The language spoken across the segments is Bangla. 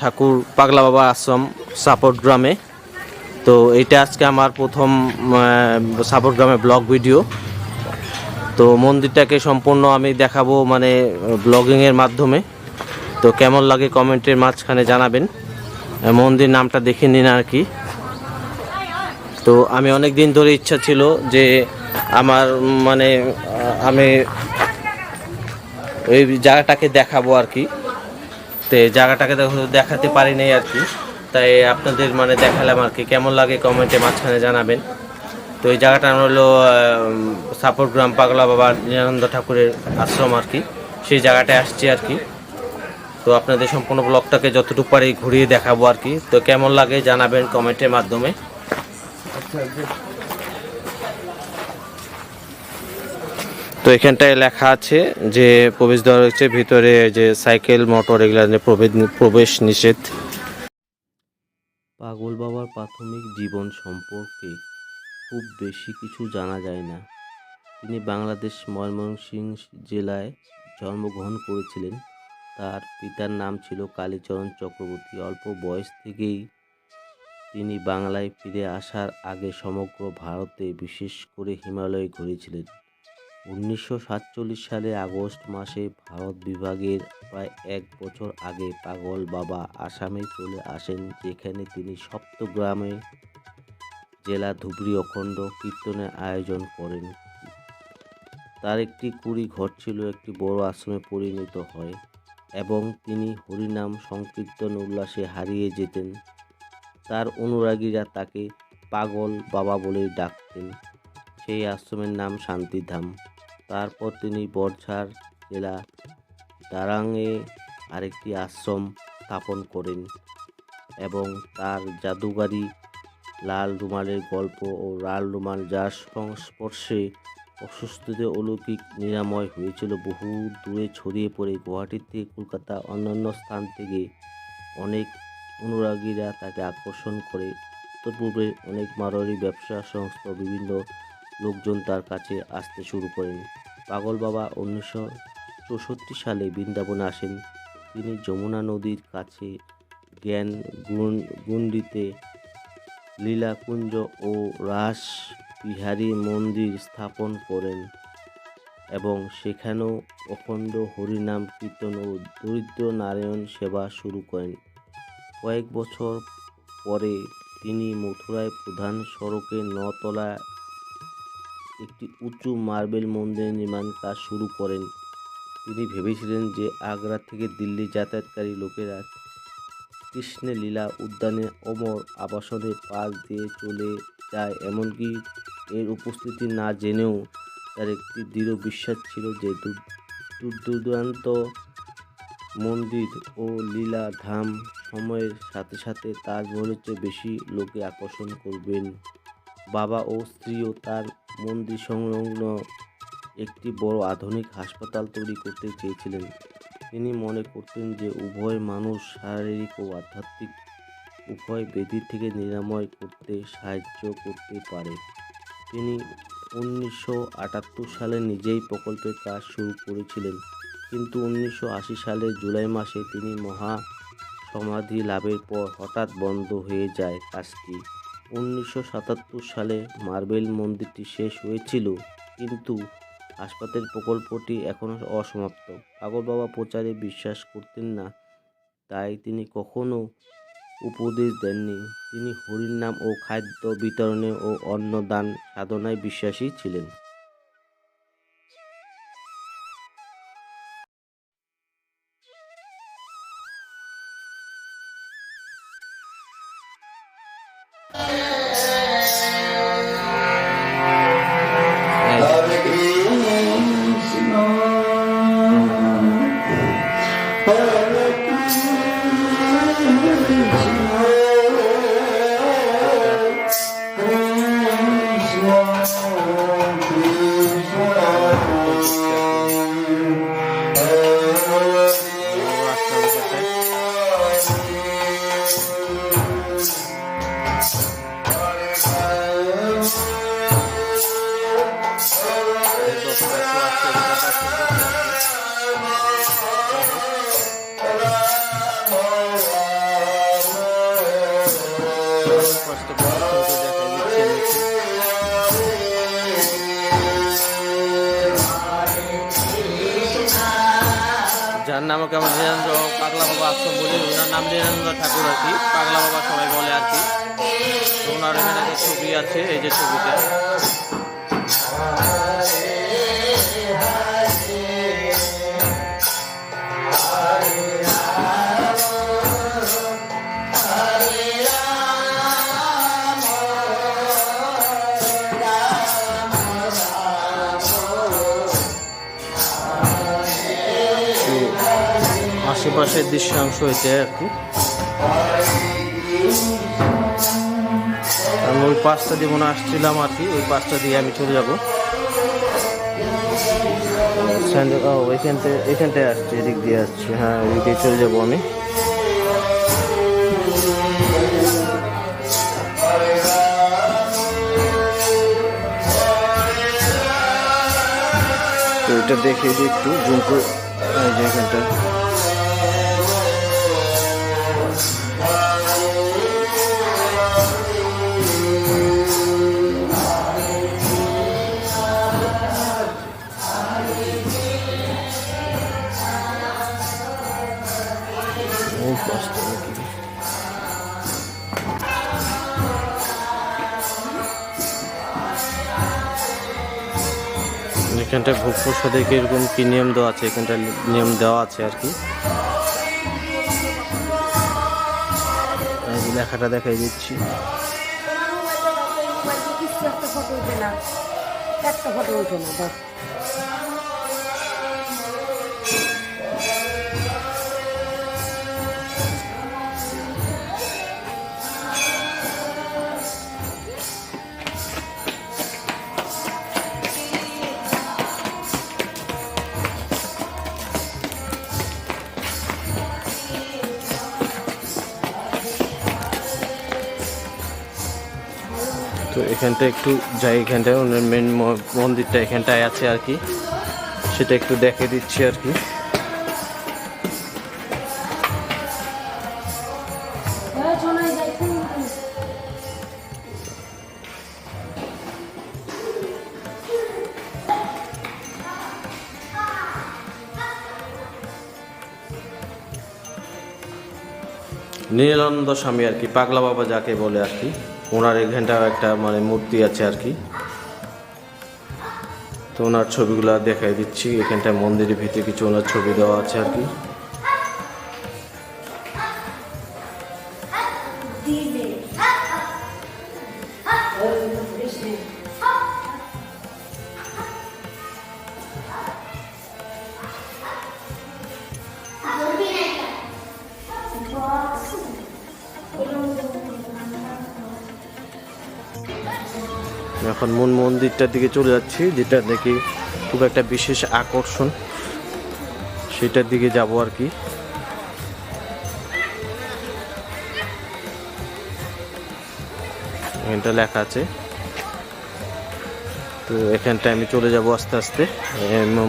ঠাকুর, পাগলা বাবা আশ্রম, সাপোর্ট গ্রামে। তো এটা আজকে আমার প্রথম সাপোর্ট গ্রামে ব্লগ ভিডিও। তো মন্দিরটাকে সম্পূর্ণ আমি দেখাবো মানে ব্লগিংয়ের মাধ্যমে। তো কেমন লাগে কমেন্টের মাঝখানে জানাবেন। মন্দির নামটা দেখে নিন আর কি। তো আমি অনেক দিন ধরে ইচ্ছা ছিল যে আমার মানে আমি ওই জায়গাটাকে দেখাবো আর কি। তো জায়গাটাকে দেখো- দেখাতে পারি নাই আর কি। তাই আপনাদের মানে দেখালাম আর কি, কেমন লাগে কমেন্টে মাঝখানে জানাবেন। তো এই জায়গাটা হলো সাপোর্ট গ্রাম পাগলা বাবা নিরানন্দ ঠাকুরের আশ্রম আর কি। সেই জায়গাটায় আসছি আর কি। তো আপনাদের সম্পূর্ণ ব্লগটাকে যতটুকু পারি ঘুরিয়ে দেখাবো আর কি। তো কেমন লাগে জানাবেন কমেন্টের মাধ্যমে। তো এখানটায় লেখা আছে যে প্রবেশদ্বার হচ্ছে ভিতরে যে সাইকেল, মোটর এগুলো প্রবেশ প্রবেশ নিষেধ। পাগল বাবার প্রাথমিক জীবন সম্পর্কে খুব বেশি কিছু জানা যায় না। তিনি বাংলাদেশ ময়মনসিংহ জেলায় জন্মগ্রহণ করেছিলেন। তার পিতার নাম ছিল কালীচরণ চক্রবর্তী। অল্প বয়স থেকেই তিনি বাংলায় ফিরে আসার আগে সমগ্র ভারতে বিশেষ করে হিমালয়ে ঘুরেছিলেন। উনিশশো সাতচল্লিশ সালে আগস্ট মাসে ভারত বিভাগের প্রায় এক বছর আগে পাগল বাবা আসামে চলে আসেন, যেখানে তিনি সপ্তগ্রামে জেলা ধুবড়ি অখণ্ড কীর্তনের আয়োজন করেন। তার একটি কুড়ি ঘর ছিল, একটি বড় আশ্রমে পরিণত হয় এবং তিনি হরিনাম সংকীর্তন উল্লাসে হারিয়ে যেতেন। তার অনুরাগীরা তাকে পাগল বাবা বলেই ডাকতেন। সেই আশ্রমের নাম শান্তিধাম। তারপর তিনি বর্ষার জেলা দারাঙে আরেকটি আশ্রম স্থাপন করেন এবং তার জাদুগারি লাল রুমালের গল্প ও লাল রুমাল যার সংস্পর্শে অসুস্থদের অলৌকিক নিরাময় হয়েছিল, বহু দূরে ছড়িয়ে পড়ে। গুয়াহাটির থেকে কলকাতা অন্যান্য স্থান থেকে অনেক অনুরাগীরা তাকে আকর্ষণ করে। উত্তর পূর্বে অনেক মারোয়ারি ব্যবসা সংস্থা, বিভিন্ন লোকজন তার কাছে আসতে শুরু করেন। পাগল বাবা উনিশশো চৌষট্টি সালে বৃন্দাবনে আসেন। তিনি যমুনা নদীর কাছে জ্ঞান গুণ- গুন্ডিতে লীলাকুঞ্জ ও রাস বিহারী মন্দির স্থাপন করেন এবং সেখানেও অখণ্ড হরিনাম কীর্তন ও দরিদ্র নারায়ণ সেবা শুরু করেন। কয়েক বছর পরে তিনি মথুরায় প্রধান সড়কে নতলা একটি উঁচু মার্বেল মন্দির নির্মাণ কাজ শুরু করেন। তিনি ভেবেছিলেন যে আগ্রা থেকে দিল্লি যাতায়াতকারী লোকেরা কৃষ্ণের লীলা উদ্যানে অমর আবাসনের পাশ দিয়ে চলে যায়। এমনকি এর উপস্থিতি না জেনেও তার একটি দৃঢ় বিশ্বাস ছিল যে দূর- মন্দির ও লীলা ধাম সময়ের সাথে সাথে তার তাজমহলের চেয়ে বেশি লোকে আকর্ষণ করবেন। বাবা ও স্ত্রীও তার মন্দির সংলগ্ন একটি বড় আধুনিক হাসপাতাল তৈরি করতে চেয়েছিলেন। তিনি মনে করতেন যে উভয় মানুষ শারীরিক ও আধ্যাত্মিক উভয় ব্যাধি থেকে নিরাময় করতে সাহায্য করতে পারে। তিনি উনিশশো আটাত্তর সালে নিজেই প্রকল্পের কাজ শুরু করেছিলেন। কিন্তু উনিশশো সালের জুলাই মাসে তিনি মহা সমাধি লাভের পর হঠাৎ বন্ধ হয়ে যায় কাজটি। উনিশশো সাতাত্তর সালে মার্বেল মন্দিরটি শেষ হয়েছিল, কিন্তু হাসপাতাল প্রকল্পটি এখনও অসমাপ্ত। পাগল বাবা প্রচারে বিশ্বাস করতেন না, তাই তিনি কখনও উপদেশ দেননি। তিনি হরির নাম ও খাদ্য বিতরণে ও অন্নদান সাধনায় বিশ্বাসী ছিলেন। Hello. যার নাম কেমন আমার পাগলা বাবা আশ্রম বলি ওনার নাম নিরঞ্জ ঠাকুর আর কি। পাগলা বাবা সবাই বলে আর কি। ওনার এখানে ছবি আছে, এই যে ছবিটা। আশেপাশের দৃশ্যাংশ হয়েছে আর কি। আমি ওই পাঁচটা দিয়ে মনে আসছিলাম আর কি, ওই পাঁচটা দিয়ে আমি চলে যাব। এখানটায় আসছি, এদিক দিয়ে আসছি হ্যাঁ ওই দিয়ে চলে যাব আমি। দেখে দিই একটু জুম করে এখানটা। এখানটা ভোগ প্রসাদে কীরকম কী নিয়ম দেওয়া আছে? এখানটা নিয়ম দেওয়া আছে আর কি। লেখাটা দেখাই দিচ্ছি। একটা ফটো উঠে না তো এখানটা একটু যাই এখানটায়, ওনার মেন মন্দিরটা এখানটায় আছে আর কি। সেটা একটু দেখে দিচ্ছি আর কি। নীলানন্দ স্বামী আর কি, পাগলা বাবা যাকে বলে আর কি। ওনার এখানটাও একটা মানে মূর্তি আছে আর কি। তো ওনার ছবিগুলো দেখাই দিচ্ছি। এখানটায় মন্দিরের ভিতরে কিছু ওনার ছবি দেওয়া আছে আর কি। এখন মূল মন্দিরটার দিকে চলে যাচ্ছি, যেটা দেখি খুব একটা বিশেষ আকর্ষণ। সেটার দিকে যাব আর কি। এটা লেখা আছে। তো এখানটায় আমি চলে যাব আস্তে আস্তে।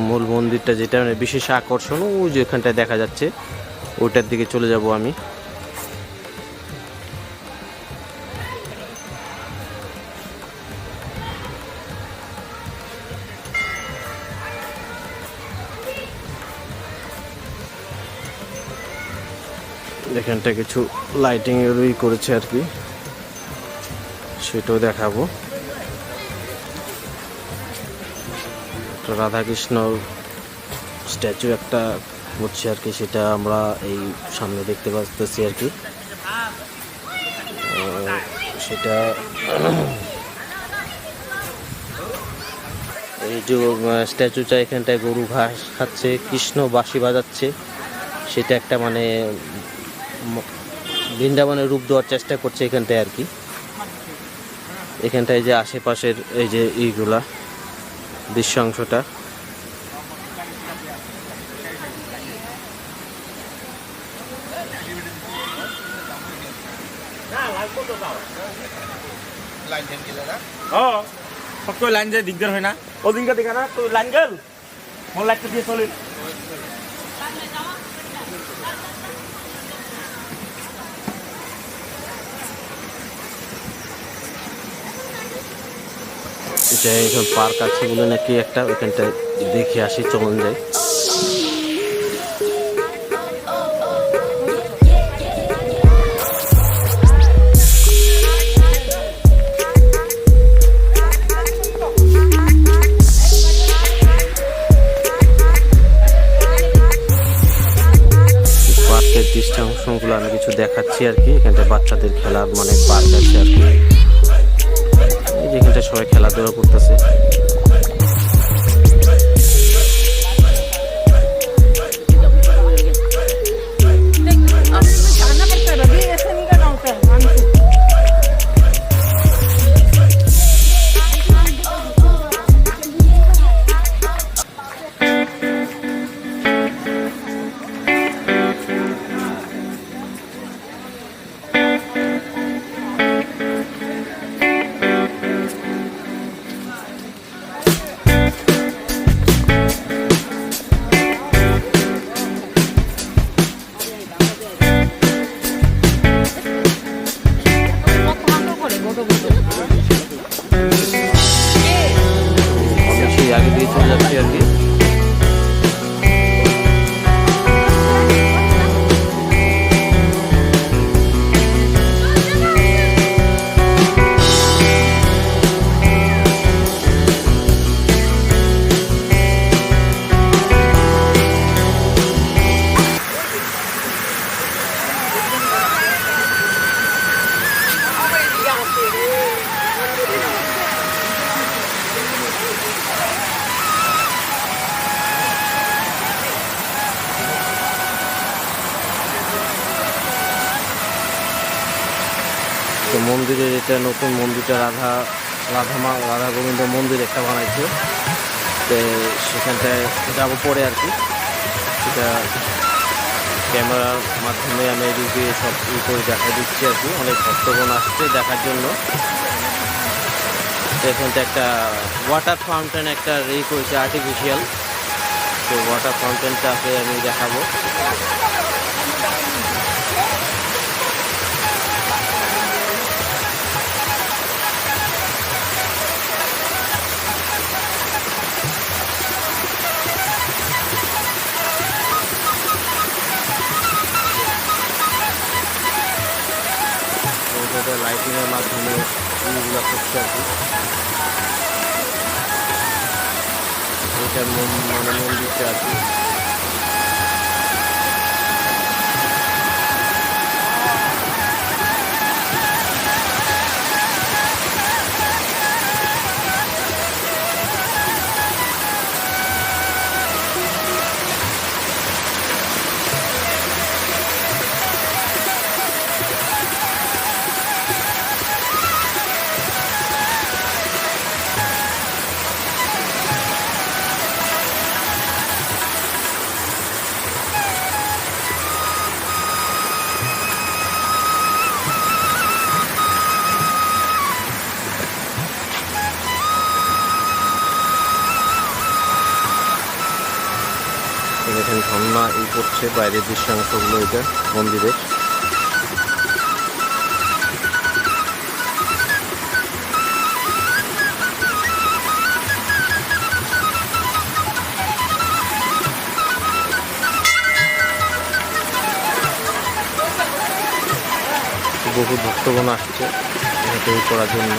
মূল মন্দিরটা যেটা মানে বিশেষ আকর্ষণ, ওই যে এখানটায় দেখা যাচ্ছে, ওইটার দিকে চলে যাব আমি। এখানটা কিছু লাইটিং এরই করেছে আর কি। সেটাও দেখাবো। রাধাকৃষ্ণ স্ট্যাচু একটা করছে আর কি, সেটা আমরা এই সামনে দেখতে পাচ্ছি আর কি। সেটা এই যে স্ট্যাচুটা এখানটায় গরু ঘাস খাচ্ছে কৃষ্ণ বাঁশি বাজাচ্ছে, সেটা একটা মানে বৃন্দাবনের রূপ দেওয়ার চেষ্টা করছে এখানটায় আর কি। এখানটায় যে আশেপাশের এই যে ইগুলা দৃশ্যাংশটা অঁ সবকৈ লাইন যায় দিগদার হয় না। অদিনকা দেখা না তোৰ লাইন গ'ল মোৰ লাইটটো দিয়ে চলিল এটা এখন পার্ক আছে বলে নাকি একটা ওইখানটা দেখে আসি চলন যায় নতুন মন্দিরটা রাধা রাধা মা, রাধা গোবিন্দ মন্দির একটা বানাইছে। তো সেখানটায় যাব পরে আর কি। সেটা ক্যামেরার মাধ্যমে আমি এদিক সব ই করে দেখা দিচ্ছি আর কি। অনেক ভক্তগণ আসছে দেখার জন্য। এখানটা একটা ওয়াটার ফাউন্টেন একটা রে করেছে আর্টিফিশিয়াল তো ওয়াটার ফাউন্টেনটাকে আমি দেখাবো। ওইটা লাইটিংয়ের মাধ্যমে ইগুলো করছে আর কি। এটা মানে মন্দিরটা আর কি। করছে বাইরের দৃশ্যাংশগুলো এটা মন্দিরের। বহু ভক্তগণ আসছে করার জন্য।